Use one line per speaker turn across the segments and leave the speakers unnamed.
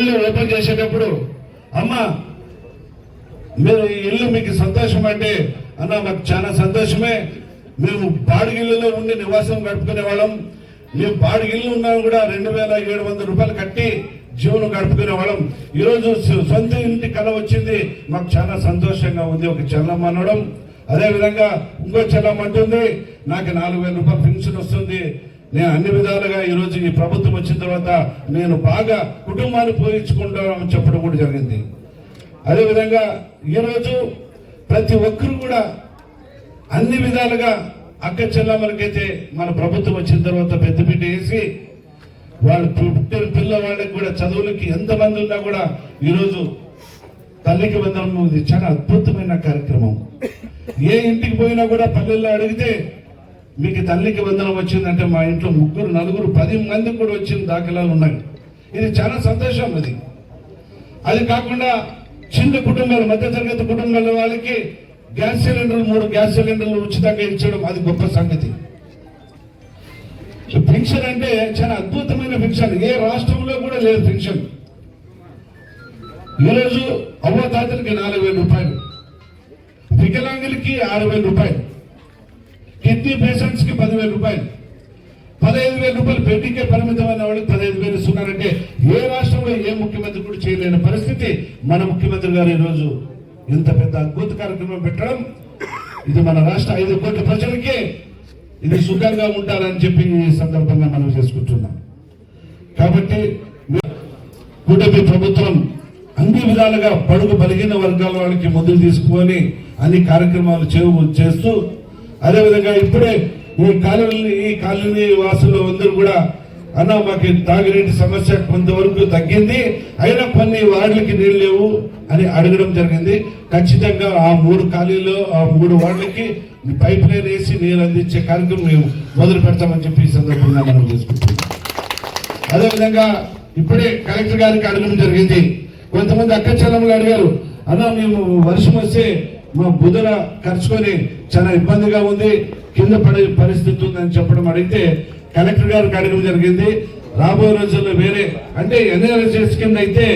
ఇల్లు ఓపెన్ చేసేటప్పుడు అమ్మ మీరు ఈ ఇల్లు మీకు సంతోషం అంటే అన్న మాకు చాలా సంతోషమే. మేము బాడిగిల్లులో ఉండి నివాసం గడుపుకునే వాళ్ళం. మేము బాడిగిల్లు ఉన్నా కూడా రెండు వేల ఏడు వందల రూపాయలు కట్టి జీవనం గడుపుకునే వాళ్ళం. ఈరోజు సొంత ఇంటి కళ వచ్చింది. మాకు చాలా సంతోషంగా ఉంది. ఒక చెల్లమ్మ అనడం. అదే విధంగా ఇంకో చెల్లమ్మ అంటుంది నాకు నాలుగు వేల రూపాయలు పెన్షన్ వస్తుంది. నేను అన్ని విధాలుగా ఈ రోజు ఈ ప్రభుత్వం వచ్చిన తర్వాత నేను బాగా కుటుంబాన్ని పోయించుకుంటామని చెప్పడం కూడా జరిగింది. అదేవిధంగా ఈరోజు ప్రతి ఒక్కరు కూడా అన్ని విధాలుగా అక్క చెల్లమ్మలకైతే మన ప్రభుత్వం వచ్చిన తర్వాత పెద్దపీట వేసి వాళ్ళు పుట్టిన పిల్లవాళ్ళకి కూడా చదువులకి ఎంతమంది ఉన్నా కూడా ఈరోజు తల్లికి వందనం ఇది చాలా అద్భుతమైన కార్యక్రమం. ఏ ఇంటికి పోయినా కూడా పల్లెల్లో అడిగితే మీకు తల్లికి వందనం వచ్చిందంటే మా ఇంట్లో ముగ్గురు నలుగురు పది మంది కూడా వచ్చిన దాఖలాలు ఉన్నాయి. ఇది చాలా సంతోషం అది. అది కాకుండా చిన్న కుటుంబాలు మధ్యతరగతి కుటుంబాల వాళ్ళకి గ్యాస్ సిలిండర్లు మూడు గ్యాస్ సిలిండర్లు ఉచితంగా ఇచ్చడం అది గొప్ప సంగతి. పెన్షన్ అంటే చాలా అద్భుతమైన పెన్షన్ ఏ రాష్ట్రంలో కూడా లేదు పెన్షన్ ఈరోజు అవ్వతాతలకి నాలుగు వేల రూపాయలు వికలాంగులకి ఆరు వేల రూపాయలు కిడ్నీ పేషెంట్స్ పదిహేను వేల రూపాయలు. పదహైదు వేల రూపాయలు పెండింగ్కే పరిమితం అయిన వాళ్ళకి పదహైదు వేలు ఇస్తున్నారంటే ఏ రాష్ట్రంలో ఏ ముఖ్యమంత్రి కూడా చేయలేని పరిస్థితి మన ముఖ్యమంత్రి గారు ఈరోజు ఇంత పెద్ద అద్భుత కార్యక్రమం పెట్టడం. ఇది మన రాష్ట్ర ఐదు కోట్ల ప్రజలకే ఇది సుఖంగా ఉంటారని చెప్పి ఈ సందర్భంగా మనం చేసుకుంటున్నాం. కాబట్టి కూటమి ప్రభుత్వం అన్ని విధాలుగా పడుగు బలిగిన వర్గాల వాళ్ళకి ముందుకు తీసుకొని అన్ని కార్యక్రమాలు చేస్తూ అదేవిధంగా ఇప్పుడే ఈ కాలనీ ఈ కాలనీ వాసులు అందరూ కూడా అన్న మాకు తాగునీటి సమస్య కొంతవరకు తగ్గింది అయినా కొన్ని వార్డులకి నీళ్ళు లేవు అని అడగడం జరిగింది. ఖచ్చితంగా ఆ మూడు ఖాళీలో ఆ మూడు వార్డులకి పైప్ లైన్ వేసి నీరు అందించే కార్యక్రమం మేము మొదలు పెడతామని చెప్పి ఈ సందర్భంగా మనం చేసుకుంటున్నాం. అదేవిధంగా ఇప్పుడే కలెక్టర్ గారికి అడగడం జరిగింది. కొంతమంది అక్క చెల్లెమ్మలు అడిగారు అన్న మేము వర్షం వస్తే మా బుధన ఖర్చుకొని చాలా ఇబ్బందిగా ఉంది. కింద పడే పరిస్థితి ఉందని చెప్పడం అడిగితే కలెక్టర్ గారికి అడగడం జరిగింది. రాబోయే రోజుల్లో వేరే అంటే ఎన్ఆర్ఎస్ఎస్ కింద అయితే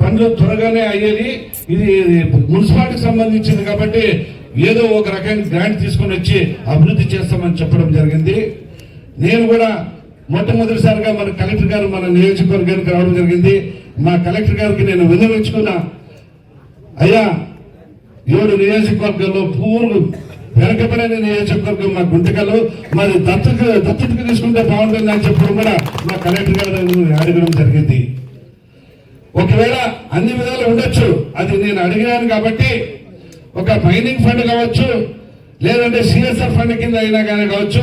పనులు త్వరగానే అయ్యేది. ఇది మున్సిపాలిటీకి సంబంధించింది కాబట్టి ఏదో ఒక రకమైన గ్రాంట్ తీసుకొని వచ్చి అభివృద్ధి చేస్తామని చెప్పడం జరిగింది. నేను కూడా మొట్టమొదటిసారిగా మన కలెక్టర్ గారు మన నియోజకవర్గానికి రావడం జరిగింది. మా కలెక్టర్ గారికి నేను విన్నవించుకున్నా అయ్యా ఏడు నియోజకవర్గంలో పూర్వ వెనకబడిన నియోజకవర్గం మా గుంటకలు మరి దత్తకు దత్తతకు తీసుకుంటే బాగుంటుంది అని చెప్పడం కూడా మా కలెక్టర్ గారు అడగడం జరిగింది. ఒకవేళ అన్ని విధాలు ఉండొచ్చు. అది నేను అడిగాను కాబట్టి ఒక మైనింగ్ ఫండ్ కావచ్చు లేదంటే సిఎస్ఆర్ ఫండ్ కింద అయినా కానీ కావచ్చు.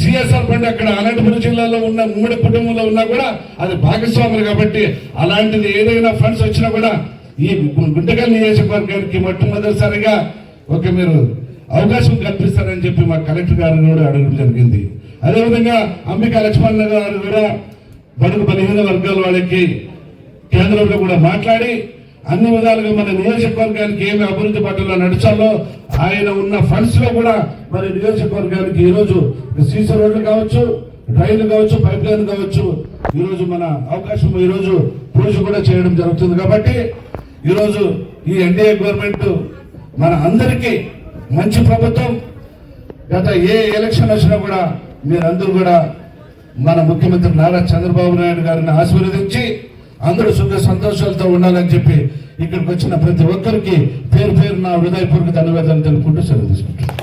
సిఎస్ఆర్ ఫండ్ అక్కడ అనంతపురం జిల్లాలో ఉన్న ఉమ్మడి కుటుంబంలో ఉన్నా కూడా అది భాగస్వాములు కాబట్టి అలాంటిది ఏదైనా ఫండ్స్ వచ్చినా కూడా ఈ గు- గుంటకల్ నియోజకవర్గానికి మొట్టమొదటిసారిగా ఒక మీరు అవకాశం కల్పిస్తారని చెప్పి మా కలెక్టర్ గారిని కూడా అడగడం జరిగింది. అదేవిధంగా అంబికా లక్ష్మణ్ గారు కూడా బడుగు బలహీన వర్గాల వాళ్ళకి కేంద్రంలో కూడా మాట్లాడి అన్ని విధాలుగా మన నియోజకవర్గానికి ఏమి అభివృద్ధి పట్ల నడిచాలో ఆయన ఉన్న ఫండ్స్లో కూడా మన నియోజకవర్గానికి ఈ రోజు సీసీ రోడ్లు కావచ్చు డ్రైన్లు కావచ్చు పైప్ లైన్ కావచ్చు ఈరోజు మన అవకాశం ఈ రోజు పూజ కూడా చేయడం జరుగుతుంది. కాబట్టి ఈరోజు ఈ ఎన్డీఏ గవర్నమెంట్ మన అందరికీ మంచి ప్రభుత్వం. గత ఏ ఎలక్షన్ వచ్చినా కూడా మీరందరూ కూడా మన ముఖ్యమంత్రి నారా చంద్రబాబు నాయుడు గారిని ఆశీర్వదించి అందరూ సుఖ సంతోషాలతో ఉండాలని చెప్పి ఇక్కడికి వచ్చిన ప్రతి ఒక్కరికి పేరు పేరు నా హృదయపూర్వక ధన్యవాదాలు తెలుపుకుంటూ సెలవు తీసుకుంటాను